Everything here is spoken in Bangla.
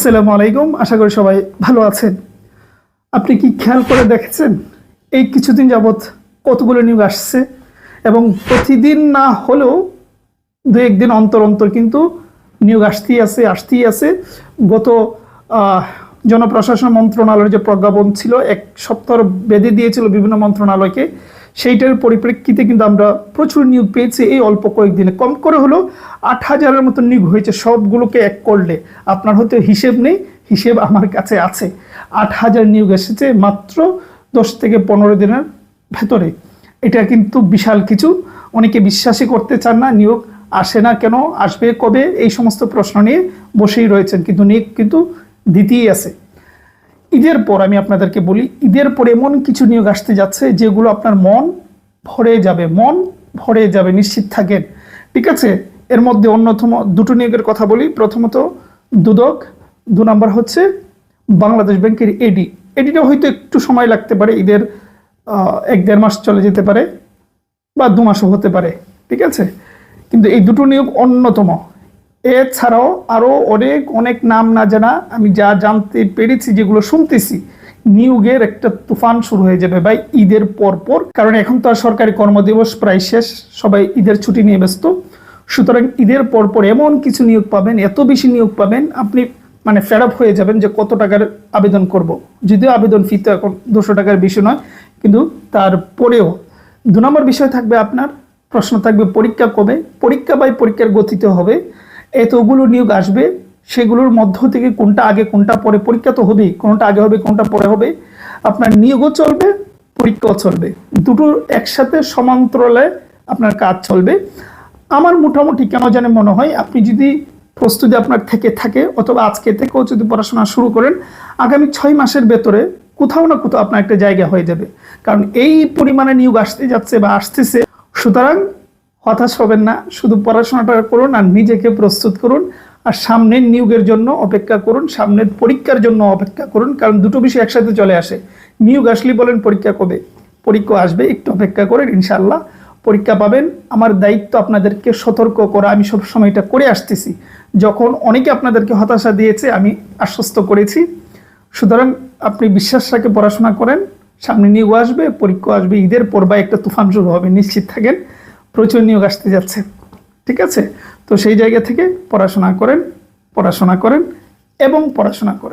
আসসালামু আলাইকুম। আশা করি সবাই ভালো আছেন। আপনি কি খেয়াল করে দেখেছেন? এই কিছুদিন যাবৎ কতগুলো নিয়োগ আসছে এবং প্রতিদিন না হলেও দু একদিন অন্তর অন্তর কিন্তু নিয়োগ আসতেই আছে আসতেই আছে। গত জনপ্রশাসন মন্ত্রণালয়ের যে প্রজ্ঞাপন ছিল, এক সপ্তাহ বেঁধে দিয়েছিল বিভিন্ন মন্ত্রণালয়কে। সেইটার পরিপ্রেক্ষিতে কিন্তু আমরা প্রচুর নিয়োগ পেয়েছি। এই অল্প কয়েকদিনে। কম করে হলো আট হাজারের মতো নিয়োগ হয়েছে। সবগুলোকে এক করলে আপনার হয়তো হিসেব নেই, হিসেব আমার কাছে আছে। আট হাজার নিয়োগ এসেছে মাত্র দশ থেকে পনেরো দিনের ভেতরে। এটা কিন্তু বিশাল কিছু। অনেকে বিশ্বাসই করতে চান না, নিয়োগ আসে না কেন, আসবে কবে? এই সমস্ত প্রশ্ন নিয়ে বসেই রয়েছেন। কিন্তু নিয়োগ কিন্তু দিতেই আছে। ঈদের পর আমি আপনাদেরকে বলি, ঈদের পর এমন কিছু নিয়োগ আসতে যাচ্ছে যেগুলো আপনার মন ভরে যাবে, মন ভরে যাবে, নিশ্চিত থাকেন। ঠিক আছে? এর মধ্যে অন্যতম দুটো নিয়োগের কথা বলি। প্রথমত দুদক, দু নম্বর হচ্ছে বাংলাদেশ ব্যাংকের এডি এডিটা হয়তো একটু সময় লাগতে পারে, ঈদের এক দেড় মাস চলে যেতে পারে বা দু মাসও হতে পারে। ঠিক আছে? কিন্তু এই দুটো নিয়োগ অন্যতম। এছাড়াও আরও অনেক অনেক নাম না জানা আমি যা জানতে পেরেছি, যেগুলো শুনতেছি নিয়োগের একটা তুফান শুরু হয়ে যাবে ভাই ঈদের পর পর কারণ এখন তো আর সরকারি কর্মদিবস প্রায় শেষ, সবাই ঈদের ছুটি নিয়ে ব্যস্ত। সুতরাং ঈদের পর পর এমন কিছু নিয়োগ পাবেন, এত বেশি নিয়োগ পাবেন, আপনি মানে ফেড আপ হয়ে যাবেন যে কত টাকার আবেদন করব। যদিও আবেদন ফি তো এখন দুশো টাকার বেশি নয়, কিন্তু তারপরেও। দু নম্বর বিষয় থাকবে আপনার, প্রশ্ন থাকবে পরীক্ষা কবে? পরীক্ষা বাই পরীক্ষার গতিতে হবে। এতগুলো নিয়োগ আসবে, সেগুলোর মধ্য থেকে কোনটা আগে, কোনটা পরে, পরীক্ষা তো হবেই, কোনটা আগে হবে, কোনটা পরে হবে, আপনার নিয়োগও চলবে, পরীক্ষাও চলবে। দুটো একসাথে সমান্তরালে আপনার কাজ চলবে। আমার মোটামুটি কেন জানে মনে হয়, আপনি যদি প্রস্তুতি আপনার থেকে থাকে, অথবা আজকে থেকেও যদি পড়াশোনা শুরু করেন, আগামী ছয় মাসের ভেতরে কোথাও না কোথাও আপনার একটা জায়গা হয়ে যাবে। কারণ এই পরিমাণে নিয়োগ আসতে যাচ্ছে বা আসতেছে, সুতরাং হতাশ হবেন না, শুধু পড়াশোনাটা করুন আর নিজেকে প্রস্তুত করুন আর সামনের নিয়োগের জন্য অপেক্ষা করুন, সামনের পরীক্ষার জন্য অপেক্ষা করুন, কারণ দুটো বিষয় একসাথে চলে আসে। নিয়োগ আসলে বলেন পরীক্ষা কবে? পরীক্ষা আসবে, একটু অপেক্ষা করেন ইনশাল্লাহ পরীক্ষা পাবেন। আমার দায়িত্ব আপনাদেরকে সতর্ক করা, আমি সব সময় এটা করে আসতেছি। যখন অনেকে আপনাদেরকে হতাশা দিয়েছে, আমি আশ্বস্ত করেছি। সুতরাং আপনি বিশ্বাস রাখে পড়াশোনা করেন, সামনে নিয়োগ আসবে, পরীক্ষা আসবে, ঈদের পর বা একটা তুফান শুরু হবে, নিশ্চিত থাকেন। প্রচুর নিয়োগ আসতে যাচ্ছে, ঠিক আছে? তো সেই জায়গা থেকে পড়াশোনা করেন পড়াশোনা করেন এবং পড়াশোনা করেন।